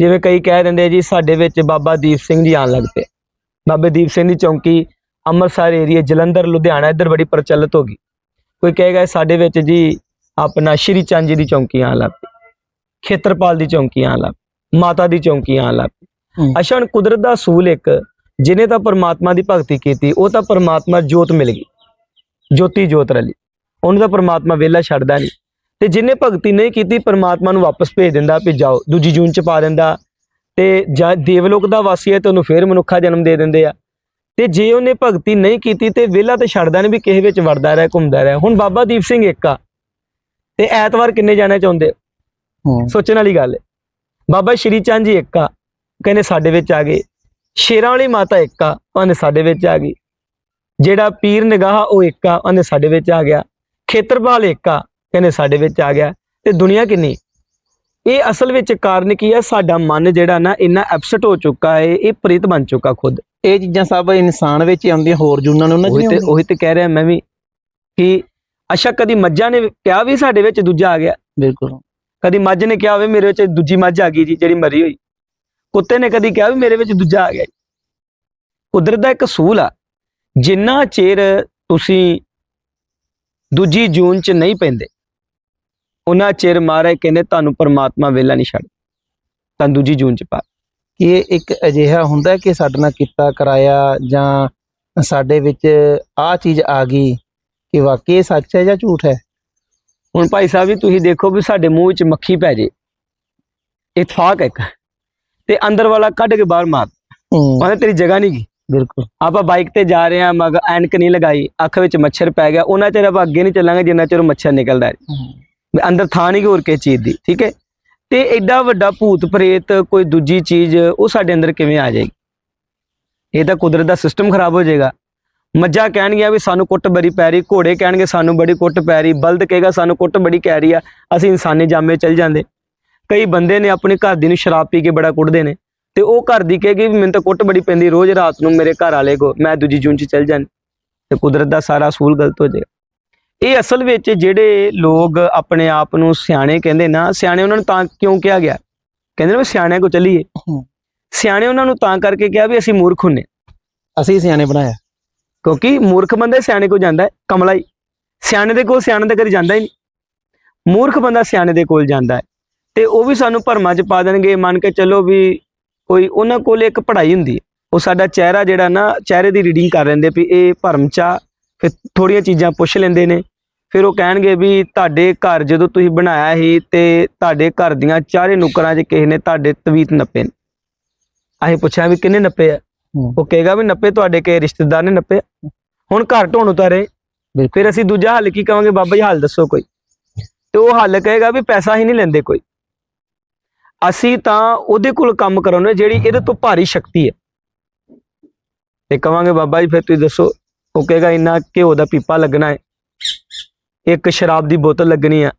ਜਿਵੇਂ ਕਈ ਕਹਿ ਦਿੰਦੇ ਜੀ ਸਾਡੇ ਵਿੱਚ ਬਾਬਾ ਦੀਪ ਸਿੰਘ ਜੀ ਆਣ ਲੱਗ ਪਏ। ਬਾਬੇ ਦੀਪ ਸਿੰਘ ਦੀ ਚੌਂਕੀ ਅੰਮ੍ਰਿਤਸਰ ਏਰੀਆ ਜਲੰਧਰ ਲੁਧਿਆਣਾ ਇੱਧਰ ਬੜੀ ਪ੍ਰਚਲਿਤ ਹੋ ਗਈ। ਕੋਈ ਕਹੇਗਾ ਸਾਡੇ ਵਿੱਚ ਜੀ ਆਪਣਾ ਸ਼੍ਰੀ ਚੰਦ ਜੀ ਦੀ ਚੌਂਕੀ ਆਣ ਲੱਗ ਪਈ ਖੇਤਰਪਾਲ ਦੀ ਚੌਂਕੀ ਆਣ ਲੱਗ ਪਈ ਮਾਤਾ ਦੀ ਚੌਂਕੀ ਆਣ ਲੱਗ ਪਈ। ਅੱਛਾ ਹੁਣ ਕੁਦਰਤ ਦਾ ਅਸੂਲ ਇੱਕ ਜਿਹਨੇ ਤਾਂ ਪਰਮਾਤਮਾ ਦੀ ਭਗਤੀ ਕੀਤੀ ਉਹ ਤਾਂ ਪਰਮਾਤਮਾ ਜੋਤ ਮਿਲ ਗਈ ਜੋਤੀ ਜੋਤ ਰਲੀ। ਉਹਨੂੰ ਤਾਂ ਪਰਮਾਤਮਾ ਵੇਲਾ ਛੱਡਦਾ ਨਹੀਂ। ਤੇ ਜਿਹਨੇ ਭਗਤੀ ਨਹੀਂ ਕੀਤੀ ਪਰਮਾਤਮਾ ਨੂੰ ਵਾਪਸ ਭੇਜ ਦਿੰਦਾ ਵੀ ਜਾਓ ਦੂਜੀ ਜੂਨ ਚ ਪਾ ਦਿੰਦਾ। ਤੇ ਜਾਂ ਦੇਵਲੋਕ ਦਾ ਵਾਸੀ ਹੈ ਤੇ ਉਹਨੂੰ ਫੇਰ ਮਨੁੱਖਾ ਜਨਮ ਦੇ ਦਿੰਦੇ ਆ। ਤੇ ਜੇ ਉਹਨੇ ਭਗਤੀ ਨਹੀਂ ਕੀਤੀ ਤੇ ਵੇਲਾ ਤੇ ਛੱਡਦਾ ਨਹੀਂ ਵੀ ਕਿਸੇ ਵਿੱਚ ਵੜਦਾ ਰਿਹਾ ਘੁੰਮਦਾ ਰਿਹਾ। ਹੁਣ ਬਾਬਾ ਦੀਪ ਸਿੰਘ ਇੱਕ ਆ। ਤੇ ਐਤਵਾਰ ਕਿੰਨੇ ਜਾਣਾ ਚਾਹੁੰਦੇ? ਹੂੰ। ਸੋਚਣ ਵਾਲੀ ਗੱਲ ਹੈ ਬਾਬਾ ਸ਼੍ਰੀ ਚੰਦ ਜੀ ਇੱਕ ਆ। ਕਹਿੰਦੇ ਸਾਡੇ ਵਿੱਚ ਆ ਗਏ। ਸ਼ੇਰਾਂ ਵਾਲੀ ਮਾਤਾ ਇੱਕ ਆ ਉਹਨੇ ਸਾਡੇ ਵਿੱਚ ਆ ਗਈ। ਜਿਹੜਾ ਪੀਰ ਨਿਗਾਹ ਉਹ ਇੱਕ ਆ ਉਹਨੇ ਸਾਡੇ ਵਿੱਚ ਆ ਗਿਆ। ਖੇਤਰਪਾਲ ਇੱਕ ਆ। ਕਹਿੰਦੇ ਸਾਡੇ ਵਿੱਚ ਆ ਗਿਆ। ਤੇ ਦੁਨੀਆ ਕਿੰਨੀ? ਇਹ ਅਸਲ ਵਿੱਚ ਕਾਰਨ ਕੀ ਹੈ? ਸਾਡਾ ਮਨ ਜਿਹੜਾ ਨਾ ਇੰਨਾ ਐਪਸੈਟ ਹੋ ਚੁੱਕਾ ਹੈ ਇਹ ਪ੍ਰੀਤ ਬਣ ਚੁੱਕਾ ਖੁਦ। ਇਹ ਚੀਜ਼ਾਂ ਸਭ ਇਨਸਾਨ ਵਿੱਚ ਹੀ ਆਉਂਦੀਆਂ ਹੋਰ ਜੂਨਾਂ ਨੂੰ ਉਹਨਾਂ ਚ ਉਹੀ ਨਹੀਂ ਤੇ ਉਹੀ ਤੇ ਕਹਿ ਰਿਹਾ ਮੈਂ ਵੀ ਕਿ ਅੱਛਾ ਕਦੀ ਮੱਝਾਂ ਨੇ ਕਿਹਾ ਵੀ ਸਾਡੇ ਵਿੱਚ ਦੂਜਾ ਆ ਗਿਆ? ਬਿਲਕੁਲ। ਕਦੀ ਮੱਝ ਨੇ ਕਿਹਾ ਹੋਵੇ ਮੇਰੇ ਵਿੱਚ ਦੂਜੀ ਮੱਝ ਆ ਗਈ ਜੀ ਜਿਹੜੀ ਮਰੀ ਹੋਈ। ਕੁੱਤੇ ਨੇ ਕਦੀ ਕਿਹਾ ਵੀ ਮੇਰੇ ਵਿੱਚ ਦੂਜਾ ਆ ਗਿਆ। ਕੁਦਰਤ ਦਾ ਇੱਕ ਅਸੂਲ ਆ। ਜਿੰਨਾ ਚਿਰ ਤੁਸੀਂ ਦੂਜੀ ਜੂਨ ਚ ਨਹੀਂ ਪੈਂਦੇ ਉਹਨਾਂ ਚਿਰ ਮਹਾਰਾਜ ਕਹਿੰਦੇ ਤੁਹਾਨੂੰ ਪਰਮਾਤਮਾ ਵੇਲਾ ਨਹੀਂ ਛੱਡ ਤਾਂ ਦੂਜੀ ਜੂਨ ਚ ਪਾ ਕਿ ਇਹ ਇੱਕ ਅਜਿਹਾ ਹੁੰਦਾ ਕਿ ਸਾਡੇ ਨਾਲ ਕੀਤਾ ਕਰਾਇਆ ਜਾਂ ਸਾਡੇ ਵਿੱਚ ਆ ਚੀਜ਼ ਆ ਗਈ ਕਿ ਵਾਕਈ ਸੱਚ ਹੈ ਜਾਂ ਝੂਠ ਹੈ? ਹੁਣ ਭਾਈ ਸਾਹਿਬ ਵੀ ਤੁਸੀਂ ਦੇਖੋ ਵੀ ਸਾਡੇ ਮੂੰਹ ਵਿੱਚ ਮੱਖੀ ਪੈ ਜੇ ਇਤਫਾਕ ਇੱਕ ਤੇ ਅੰਦਰ ਵਾਲਾ ਕੱਢ ਕੇ ਬਾਹਰ ਮਾਰ ਉਹਨੇ ਤੇਰੀ ਜਗ੍ਹਾ ਨਹੀਂ ਗਈ। ਬਿਲਕੁਲ। ਆਪਾਂ ਬਾਈਕ ਤੇ ਜਾ ਰਹੇ ਆ ਮਗ ਐਨਕ ਨਹੀਂ ਲਗਾਈ ਅੱਖ ਵਿੱਚ ਮੱਛਰ ਪੈ ਗਿਆ ਉਹਨਾਂ ਚਿਰ ਆਪਾਂ ਅੱਗੇ ਨਹੀਂ ਚੱਲਾਂਗੇ ਜਿੰਨਾ ਚਿਰ ਮੱਛਰ ਨਿਕਲਦਾ ਹੈ। ਅੰਦਰ ਥਾਂ ਨਹੀਂ ਹੋਰ ਕਿਸੇ ਚੀਜ਼ ਦੀ, ਠੀਕ ਹੈ? ਤੇ ਐਡਾ ਵੱਡਾ ਭੂਤ ਪ੍ਰੇਤ, ਕੋਈ ਦੂਜੀ ਚੀਜ਼, ਉਹ ਸਾਡੇ ਅੰਦਰ ਕਿਵੇਂ ਆ ਜਾਏਗੀ? ਇਹ ਤਾਂ ਕੁਦਰਤ ਦਾ ਸਿਸਟਮ ਖਰਾਬ ਹੋ ਜਾਏਗਾ। ਮੱਝਾਂ ਕਹਿਣਗੀਆਂ ਵੀ ਸਾਨੂੰ ਕੁੱਟ ਬੜੀ ਪੈ ਰਹੀ, ਘੋੜੇ ਕਹਿਣਗੇ ਸਾਨੂੰ ਬੜੀ ਕੁੱਟ ਪੈ ਰਹੀ, ਬਲਦ ਕਹੇਗਾ ਸਾਨੂੰ ਕੁੱਟ ਬੜੀ ਕਹਿ ਰਹੀ ਆ, ਅਸੀਂ ਇਨਸਾਨੀ ਜਾਮੇ ਚੱਲ ਜਾਂਦੇ। ਕਈ ਬੰਦੇ ਨੇ ਆਪਣੇ ਘਰ ਦੀ ਨੂੰ ਸ਼ਰਾਬ ਪੀ ਕੇ ਬੜਾ ਕੁੱਟਦੇ ਨੇ, ਤੇ ਉਹ ਘਰ ਦੀ ਕਹੇਗੀ ਵੀ ਮੈਨੂੰ ਤਾਂ ਕੁੱਟ ਬੜੀ ਪੈਂਦੀ, ਰੋਜ਼ ਰਾਤ ਨੂੰ ਮੇਰੇ ਘਰ ਵਾਲੇ ਕੋ, ਮੈਂ ਦੂਜੀ ਜੂਨ ਚ ਚੱਲ ਜਾਂ ਤੇ ਕੁਦਰਤ ਦਾ ਸਾਰਾ ਅਸੂਲ ਗਲਤ ਹੋ ਜਾਏਗਾ। ਇਹ ਅਸਲ ਵਿੱਚ ਜਿਹੜੇ ਲੋਕ ਆਪਣੇ ਆਪ ਨੂੰ ਸਿਆਣੇ ਕਹਿੰਦੇ ਨਾ ਸਿਆਣੇ ਉਹਨਾਂ ਨੂੰ ਤਾਂ ਕਿਉਂ ਕਿਹਾ ਗਿਆ? ਕਹਿੰਦੇ ਨੇ ਵੀ ਸਿਆਣਿਆਂ ਕੋ ਚੱਲੀਏ। ਸਿਆਣੇ ਉਹਨਾਂ ਨੂੰ ਤਾਂ ਕਰਕੇ ਕਿਹਾ ਵੀ ਅਸੀਂ ਮੂਰਖ ਹੁੰਨੇ। ਅਸੀਂ ਸਿਆਣੇ ਬਣਾਇਆ ਕਿਉਂਕਿ ਮੂਰਖ ਬੰਦਾ ਸਿਆਣੇ ਕੋ ਜਾਂਦਾ ਕਮਲਾ ਹੀ। ਸਿਆਣੇ ਦੇ ਕੋਲ ਸਿਆਣੇ ਦੇ ਘਰ ਜਾਂਦਾ ਹੀ ਨਹੀਂ। ਮੂਰਖ ਬੰਦਾ ਸਿਆਣੇ ਦੇ ਕੋਲ ਜਾਂਦਾ ਹੈ। ਤੇ ਉਹ ਵੀ ਸਾਨੂੰ ਭਰਮਾਂ 'ਚ ਪਾ ਦੇਣਗੇ ਮੰਨ ਕੇ ਚੱਲੋ ਵੀ ਕੋਈ ਉਹਨਾਂ ਕੋਲ ਇੱਕ ਪੜ੍ਹਾਈ ਹੁੰਦੀ ਹੈ। ਉਹ ਸਾਡਾ ਚਿਹਰਾ ਜਿਹੜਾ ਨਾ ਚਿਹਰੇ ਦੀ ਰੀਡਿੰਗ ਕਰ ਲੈਂਦੇ ਵੀ ਇਹ ਭਰਮ 'ਚ ਫਿਰ ਥੋੜੀਆਂ ਚੀਜ਼ਾਂ ਪੁੱਛ ਲੈਂਦੇ ਨੇ। ਫਿਰ ਉਹ ਕਹਿਣਗੇ ਵੀ ਤੁਹਾਡੇ ਘਰ ਜਦੋਂ ਤੁਸੀਂ ਬਣਾਇਆ ਸੀ ਤੇ ਤੁਹਾਡੇ ਘਰ ਦੀਆਂ ਚਾਰੇ ਨੁਕਰਾਂ 'ਚ ਕਿਸੇ ਨੇ ਤੁਹਾਡੇ ਤਵੀਤ ਨੱਪੇ ਨੇ। ਅਸੀਂ ਪੁੱਛਿਆ ਵੀ ਕਿੰਨੇ ਨੱਪੇ ਆ। ਉਹ ਕਹੇਗਾ ਵੀ ਨੱਪੇ ਤੁਹਾਡੇ ਕੇ ਰਿਸ਼ਤੇਦਾਰ ਨੇ ਨੱਪੇ। ਹੁਣ ਘਰ ਢੋਣ ਉਤਾਰੇ। ਫਿਰ ਅਸੀਂ ਦੂਜਾ ਹੱਲ ਕੀ ਕਵਾਂਗੇ? ਬਾਬਾ ਜੀ ਹੱਲ ਦੱਸੋ ਕੋਈ। ਤੇ ਉਹ ਹੱਲ ਕਹੇਗਾ ਵੀ ਪੈਸਾ ਹੀ ਨਹੀਂ ਲੈਂਦੇ ਕੋਈ। ਅਸੀਂ ਤਾਂ ਉਹਦੇ ਕੋਲ ਕੰਮ ਕਰਾਉਨੇ ਜਿਹੜੀ ਇਹਦੇ ਤੋਂ ਭਾਰੀ ਸ਼ਕਤੀ ਹੈ। ਤੇ ਕਵਾਂਗੇ ਬਾਬਾ ਜੀ ਫਿਰ ਤੁਸੀਂ ਦੱਸੋ। ਉਹ ਕਹੇਗਾ ਇੰਨਾ ਘਿਓ ਦਾ ਪੀਪਾ ਲੱਗਣਾ ਹੈ। ਇੱਕ ਸ਼ਰਾਬ ਦੀ ਬੋਤਲ ਲੱਗਣੀ ਆ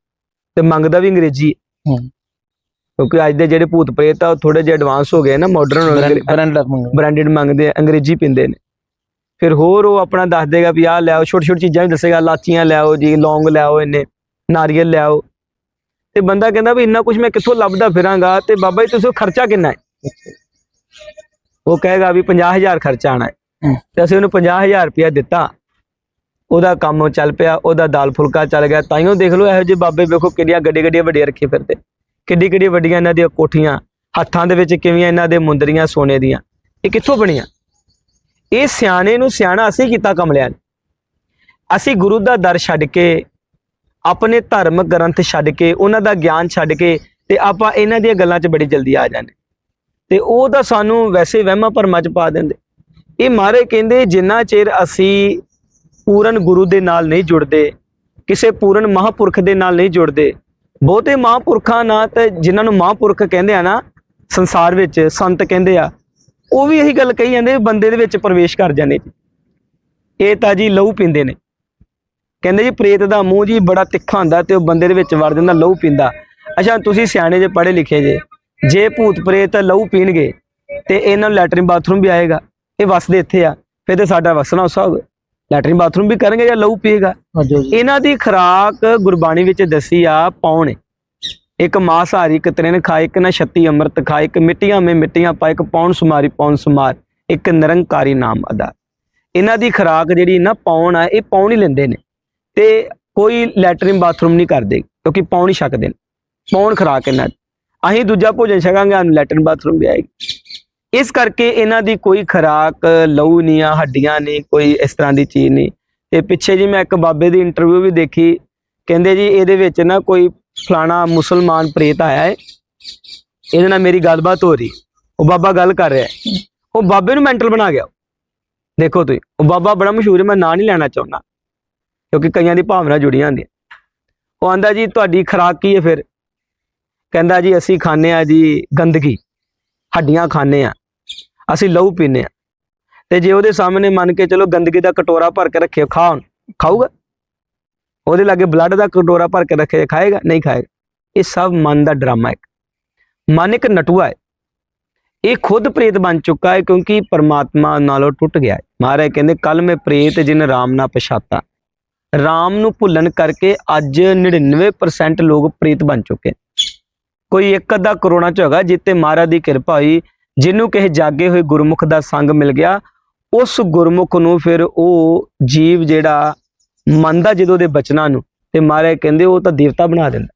ਤੇ ਮੰਗਦਾ ਵੀ ਅੰਗਰੇਜ਼ੀ। ਕਿਉਂਕਿ ਅੱਜ ਦੇ ਜਿਹੜੇ ਭੂਤ ਪ੍ਰੇਤ ਆ ਉਹ ਥੋੜੇ ਜਿਹਾ ਐਡਵਾਂਸ ਹੋ ਗਏ ਨਾ ਮਾਡਰਨ ਬ੍ਰਾਂਡਡ ਮੰਗਦੇ ਆ। ਅੰਗਰੇਜ਼ੀ ਪੀਂਦੇ ਨੇ। ਫਿਰ ਹੋਰ ਉਹ ਆਪਣਾ ਦੱਸ ਦੇਗਾ ਵੀ ਆਹ ਲਿਆਓ ਛੋਟੀ ਛੋਟੀ ਚੀਜ਼ਾਂ ਵੀ ਦੱਸੇਗਾ ਲਾਚੀਆਂ ਲਿਆਓ ਜੀ ਲੌਂਗ ਲਿਆਓ ਇੰਨੇ ਨਾਰੀਅਲ ਲਿਆਓ ਤੇ ਬੰਦਾ ਕਹਿੰਦਾ ਵੀ ਇੰਨਾ ਕੁਝ ਮੈਂ ਕਿੱਥੋਂ ਲੱਭਦਾ ਫਿਰਾਂਗਾ ਤੇ ਬਾਬਾ ਜੀ ਤੁਸੀਂ ਖਰਚਾ ਕਿੰਨਾ ਹੈ? ਉਹ ਕਹੇਗਾ ਵੀ 50000 ਖਰਚਾ ਆਣਾ ਹੂੰ। ਤੇ ਅਸੀਂ ਉਹਨੂੰ 50000 ਰੁਪਇਆ ਦਿੱਤਾ। ਉਹਦਾ ਕੰਮ ਚੱਲ ਪਿਆ, ਉਹਦਾ ਦਾਲ ਫੁਲਕਾ ਚੱਲ ਗਿਆ। ਤਾਈਓ ਦੇਖ ਲਓ ਇਹੋ ਜਿਹੇ ਬਾਬੇ ਵੇਖੋ ਕਿੰਨੀਆਂ ਗੱਡੇ ਗੱਡੀਆਂ ਵੱਡੀਆਂ ਰੱਖੇ ਫਿਰਦੇ। ਕਿੱਡੀ ਕਿੱਡੀ ਵੱਡੀਆਂ ਇਹਨਾਂ ਦੀਆਂ ਕੋਠੀਆਂ, ਹੱਥਾਂ ਦੇ ਵਿੱਚ ਕਿਵੇਂ ਇਹਨਾਂ ਦੇ ਮੁੰਦਰੀਆਂ, ਸੋਨੇ ਦੀਆਂ। ਇਹ ਕਿੱਥੋਂ ਬਣੀਆਂ? ਇਹ ਸਿਆਣੇ ਨੂੰ ਸਿਆਣਾ ਅਸੀਂ ਕੀਤਾ ਕਮਲਿਆਂ ਨੇ ਅਸੀਂ ਗੁਰੂ ਦਾ ਦਰ ਛੱਡ ਕੇ, ਆਪਣੇ ਧਰਮ ਗ੍ਰੰਥ ਛੱਡ ਕੇ, ਉਹਨਾਂ ਦਾ ਗਿਆਨ ਛੱਡ ਕੇ, ਤੇ ਆਪਾਂ ਇਹਨਾਂ ਦੀਆਂ ਗੱਲਾਂ 'ਚ ਬੜੀ ਜਲਦੀ ਆ ਜਾਂਦੇ। ਤੇ ਉਹ ਤਾਂ ਸਾਨੂੰ ਵੈਸੇ ਵਹਿਮਾਂ ਭਰਮਾਂ 'ਚ ਪਾ ਦਿੰਦੇ। ਇਹ ਮਾਰੇ ਕਹਿੰਦੇ, ਜਿੰਨਾ ਚਿਰ ਅਸੀਂ ਪੂਰਨ ਗੁਰੂ ਦੇ ਨਾਲ ਨਹੀਂ ਜੁੜਦੇ, ਕਿਸੇ ਪੂਰਨ ਮਹਾਪੁਰਖ ਦੇ ਨਾਲ ਨਹੀਂ ਜੁੜਦੇ। ਬਹੁਤੇ ਮਹਾਪੁਰਖਾਂ ਨਾਲ ਤੇ ਜਿਨ੍ਹਾਂ ਨੂੰ ਮਹਾਪੁਰਖ ਕਹਿੰਦੇ ਆ ਨਾ, ਸੰਸਾਰ ਵਿੱਚ ਸੰਤ ਕਹਿੰਦੇ ਆ, ਉਹ ਵੀ ਇਹੀ ਗੱਲ ਕਹੀ ਜਾਂਦੇ ਵੀ ਬੰਦੇ ਦੇ ਵਿੱਚ ਪ੍ਰਵੇਸ਼ ਕਰ ਜਾਂਦੇ ਜੀ। ਇਹ ਤਾਂ ਜੀ ਲਹੂ ਪੀਂਦੇ ਨੇ। ਕਹਿੰਦੇ ਜੀ, ਪ੍ਰੇਤ ਦਾ ਮੂੰਹ ਜੀ ਬੜਾ ਤਿੱਖਾ ਹੁੰਦਾ ਤੇ ਉਹ ਬੰਦੇ ਦੇ ਵਿੱਚ ਵੜ ਜਾਂਦਾ, ਲਹੂ ਪੀਂਦਾ। ਅੱਛਾ, ਤੁਸੀਂ ਸਿਆਣੇ ਜੇ, ਪੜ੍ਹੇ ਲਿਖੇ ਜੇ ਜੇ ਭੂਤ ਪ੍ਰੇਤ ਲਹੂ ਪੀਣਗੇ ਤੇ ਇਹਨਾਂ ਨੂੰ ਲੈਟਰਿਨ ਬਾਥਰੂਮ ਵੀ ਆਏਗਾ, ਇਹ ਵਸਦੇ ਇੱਥੇ ਆ, ਫਿਰ ਤੇ ਸਾਡਾ ਵਸਣਾ ਉਸਾ ਹੋਵੇ ਲੈਟਰਿਨ ਬਾਥਰੂਮ ਵੀ ਕਰਨਗੇ ਜਾਂ ਲਹੂ ਪੀਏਗਾ? ਇਹਨਾਂ ਦੀ ਖੁਰਾਕ ਗੁਰਬਾਣੀ ਵਿੱਚ ਦੱਸੀ ਆ ਪੌਣ। ਇੱਕ ਮਾਸਾਹਾਰੀ ਇੱਕ ਤ੍ਰਿਣ ਖਾਏ ਇੱਕ ਨਾ ਛੱਤੀ ਅੰਮ੍ਰਿਤ ਖਾਏ ਇੱਕ ਮਿੱਟੀਆਂ ਮੇ ਮਿੱਟੀਆਂ ਪਾਏ ਇੱਕ ਪੌਣ ਸੁਮਾਰੀ ਪੌਣ ਸੁਮਾਰ ਇੱਕ ਨਿਰੰਕਾਰੀ ਨਾਮ ਅਦਾ। ਇਹਨਾਂ ਦੀ ਖੁਰਾਕ ਜਿਹੜੀ ਨਾ ਪੌਣ ਆ ਇਹ ਪੌਣ ਹੀ ਲੈਂਦੇ ਨੇ। ਤੇ ਕੋਈ ਲੈਟਰਿਨ ਬਾਥਰੂਮ ਨਹੀਂ ਕਰਦੇ ਕਿਉਂਕਿ ਪੌਣ ਹੀ ਛਕਦੇ ਨੇ। ਪੌਣ ਖੁਰਾਕ ਇਹਨਾਂ ਅਸੀਂ ਦੂਜਾ ਭੋਜਨ ਛਕਾਂਗੇ ਸਾਨੂੰ ਲੈਟਰਿਨ ਬਾਥਰੂਮ ਵੀ ਆਏਗੀ। ਇਸ ਕਰਕੇ ਇਹਨਾਂ ਦੀ ਕੋਈ ਖੁਰਾਕ, ਲਹੂ ਨਹੀਂ ਆ, ਹੱਡੀਆਂ ਨਹੀਂ, ਕੋਈ ਇਸ ਤਰ੍ਹਾਂ ਦੀ ਚੀਜ਼ ਨਹੀਂ। ਤੇ ਪਿੱਛੇ ਜੀ ਮੈਂ ਇੱਕ ਬਾਬੇ ਦੀ ਇੰਟਰਵਿਊ ਵੀ ਦੇਖੀ। ਕਹਿੰਦੇ ਜੀ ਇਹਦੇ ਵਿੱਚ ਨਾ ਕੋਈ ਫਲਾਣਾ ਮੁਸਲਮਾਨ ਪ੍ਰੇਤ ਆਇਆ ਹੈ ਇਹਦੇ ਨਾਲ ਮੇਰੀ ਗੱਲਬਾਤ ਹੋ ਰਹੀ। ਉਹ ਬਾਬਾ ਗੱਲ ਕਰ ਰਿਹਾ ਉਹ ਬਾਬੇ ਨੂੰ ਮੈਂਟਲ ਬਣਾ ਗਿਆ। ਦੇਖੋ ਤੁਸੀਂ, ਉਹ ਬਾਬਾ ਬੜਾ ਮਸ਼ਹੂਰ ਹੈ ਮੈਂ ਨਾਂ ਨਹੀਂ ਲੈਣਾ ਚਾਹੁੰਦਾ। ਕਿਉਂਕਿ ਕਈਆਂ ਦੀ ਭਾਵਨਾ ਜੁੜੀਆਂ ਹੁੰਦੀਆਂ। ਉਹ ਆਂਦਾ ਜੀ, ਤੁਹਾਡੀ ਖੁਰਾਕ ਕੀ ਹੈ ਫਿਰ? ਕਹਿੰਦਾ ਜੀ, ਅਸੀਂ ਖਾਂਦੇ ਆ ਜੀ ਗੰਦਗੀ। ਹੱਡੀਆਂ ਖਾਂਦੇ ਆ, ਅਸੀਂ ਲਹੂ ਪੀਂਦੇ ਆ। ਤੇ ਜੇ ਉਹਦੇ ਸਾਹਮਣੇ ਮੰਨ ਕੇ ਚਲੋ ਗੰਦਗੀ ਦਾ ਕਟੋਰਾ ਭਰ ਕੇ ਰੱਖਿਓ ਖਾਣ ਖਾਊਗਾ? ਉਹਦੇ ਲਾਗੇ ਬਲੱਡ ਦਾ ਕਟੋਰਾ ਭਰ ਕੇ ਰੱਖੇ ਖਾਏਗਾ, ਨਹੀਂ ਖਾਏਗਾ? ਇਹ ਸਭ ਮਨ ਦਾ ਡਰਾਮਾ ਹੈ ਮਨ ਇੱਕ ਨਟੂਆ ਹੈ। ਇਹ ਖੁਦ ਪ੍ਰੇਤ ਬਣ ਚੁੱਕਾ ਹੈ ਕਿਉਂਕਿ ਪਰਮਾਤਮਾ ਨਾਲੋਂ ਟੁੱਟ ਗਿਆ ਹੈ। ਮਹਾਰਾਜ ਕਹਿੰਦੇ ਕੱਲ ਮੈਂ ਪ੍ਰੇਤ ਜਿਨ ਰਾਮ ਨਾ ਪਛਾਤਾ। ਰਾਮ ਨੂੰ ਭੁੱਲਣ ਕਰਕੇ ਅੱਜ 99% ਲੋਕ ਪ੍ਰੇਤ ਬਣ ਚੁੱਕੇ ਕੋਈ ਇੱਕ ਅੱਧਾ ਕਰੋਨਾ ਚ ਹੈਗਾ ਜਿੱਤੇ ਮਹਾਰਾਜ ਦੀ ਕਿਰਪਾ ਹੋਈ, ਜਿਹਨੂੰ ਕਿਸੇ ਜਾਗੇ ਹੋਏ ਗੁਰਮੁਖ ਦਾ ਸੰਗ ਮਿਲ ਗਿਆ। ਉਸ ਗੁਰਮੁਖ ਨੂੰ ਫਿਰ ਉਹ ਜੀਵ ਜਿਹੜਾ ਮੰਨਦਾ ਜਦੋਂ ਦੇ ਬਚਨਾਂ ਨੂੰ, ਤੇ ਮਹਾਰਾਜ ਕਹਿੰਦੇ ਉਹ ਤਾਂ ਦੇਵਤਾ ਬਣਾ ਦਿੰਦਾ।